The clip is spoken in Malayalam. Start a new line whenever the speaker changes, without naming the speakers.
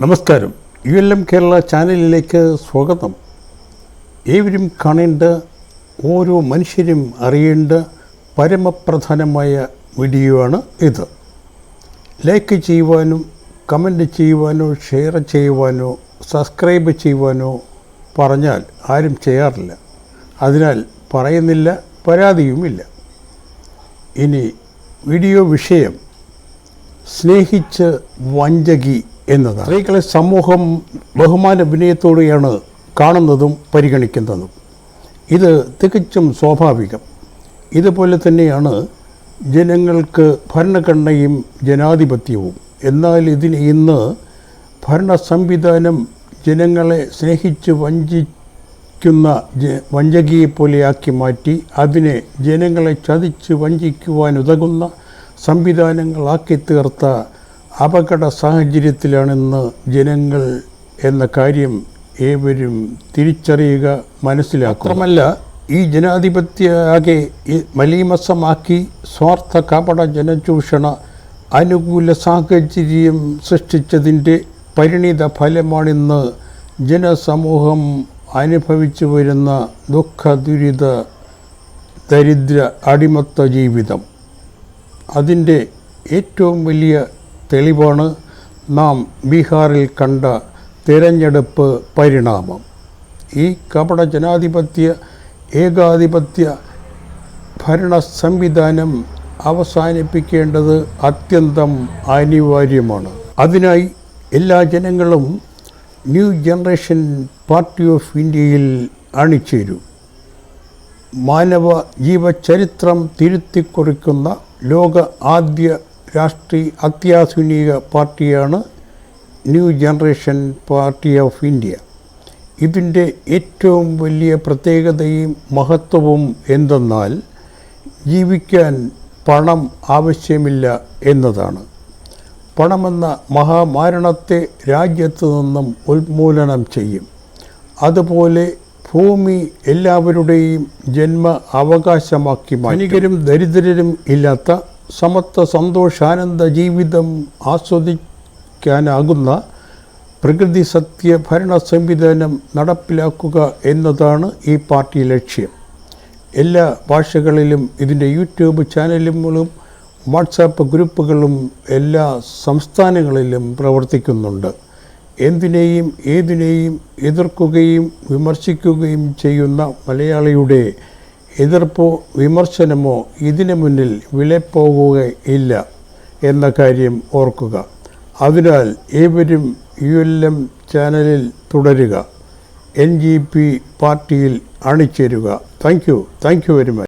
നമസ്കാരം. യു എൽ എം കേരള ചാനലിലേക്ക് സ്വാഗതം. ഏവരും കാണേണ്ട ഓരോ മനുഷ്യരും അറിയേണ്ട പരമപ്രധാനമായ വീഡിയോ ആണ് ഇത്. ലൈക്ക് ചെയ്യുവാനും കമന്റ് ചെയ്യുവാനോ ഷെയർ ചെയ്യുവാനോ സബ്സ്ക്രൈബ് ചെയ്യുവാനോ പറഞ്ഞാൽ ആരും ചെയ്യാറില്ല. അതിനാൽ പറയുന്നില്ല പരാതിയുമില്ല. ഇനി വീഡിയോ വിഷയം. സ്നേഹിച്ച് വഞ്ചകി എന്നതാണ്. സ്ത്രീകളെ സമൂഹം ബഹുമാന വിനയത്തോടെയാണ് കാണുന്നതും പരിഗണിക്കുന്നതും. ഇത് തികച്ചും സ്വാഭാവികം. ഇതുപോലെ തന്നെയാണ് ജനങ്ങൾക്ക് ഭരണഘടനയും ജനാധിപത്യവും. എന്നാൽ ഇതിന് ഇന്ന് ഭരണ സംവിധാനം ജനങ്ങളെ സ്നേഹിച്ച് വഞ്ചിക്കുന്ന വഞ്ചകിയെപ്പോലെയാക്കി മാറ്റി അതിനെ ജനങ്ങളെ ചതിച്ച് വഞ്ചിക്കുവാനുതകുന്ന സംവിധാനങ്ങളാക്കി തീർത്ത അപകട സാഹചര്യത്തിലാണിന്ന് ജനങ്ങൾ എന്ന കാര്യം ഏവരും തിരിച്ചറിയുക മനസ്സിലാക്കും മാത്രമല്ല ഈ ജനാധിപത്യ ആകെ മലീമസമാക്കി സ്വാർത്ഥ കപട ജനചൂഷണ അനുകൂല സാഹചര്യം സൃഷ്ടിച്ചതിന്റെ പരിണിത ഫലമാണിന്ന് ജനസമൂഹം അനുഭവിച്ചു വരുന്ന ദുഃഖ ദുരിത ദരിദ്ര അടിമത്ത ജീവിതം. അതിന്റെ ഏറ്റവും വലിയ തെളിവാണ് നാം ബീഹാറിൽ കണ്ട തിരഞ്ഞെടുപ്പ് പരിണാമം. ഈ കപട ജനാധിപത്യ ഏകാധിപത്യ ഭരണ സംവിധാനം അവസാനിപ്പിക്കേണ്ടത് അത്യന്തം അനിവാര്യമാണ്. അതിനായി എല്ലാ ജനങ്ങളും ന്യൂ ജനറേഷൻ പാർട്ടി ഓഫ് ഇന്ത്യയിൽ അണിചേരും. മാനവ ജീവചരിത്രം തിരുത്തിക്കുറിക്കുന്ന ലോക ആദ്യ രാഷ്ട്രീയ അത്യാധുനിക പാർട്ടിയാണ് new generation party of India ഇതിന്റെ ഏറ്റവും വലിയ പ്രത്യേകതയും മഹത്വവും എന്തെന്നാൽ ജീവിക്കാൻ പണം ആവശ്യമില്ല എന്നതാണ്. പണമെന്ന മഹാമാരണത്തെ രാജ്യത്ത് നിന്നും ഉന്മൂലനം ചെയ്യും. അതുപോലെ ഭൂമി എല്ലാവരുടെയും ജന്മ അവകാശമാക്കി ധനികരും ദരിദ്രരും ഇല്ലാത്ത സമത്വ സന്തോഷാനന്ദ ജീവിതം ആസ്വദിക്കാനാകുന്ന പ്രകൃതി സത്യ ഭരണ സംവിധാനം നടപ്പിലാക്കുക എന്നതാണ് ഈ പാർട്ടി ലക്ഷ്യം. എല്ലാ ഭാഷകളിലും ഇതിന്റെ യൂട്യൂബ് ചാനലുകളും വാട്സാപ്പ് ഗ്രൂപ്പുകളും എല്ലാ സംസ്ഥാനങ്ങളിലും പ്രവർത്തിക്കുന്നുണ്ട്. എന്തിനേയും ഏതിനേയും എതിർക്കുകയും വിമർശിക്കുകയും ചെയ്യുന്ന മലയാളിയുടെ എതിർപ്പോ വിമർശനമോ ഇതിനു മുന്നിൽ വിലപ്പോകുകയില്ല എന്ന കാര്യം ഓർക്കുക. അതിനാൽ ഏവരും യു എൽ എം ചാനലിൽ തുടരുക. എൻ ജി പി പാർട്ടിയിൽ അണിചേരുക. Thank you. Thank you very much.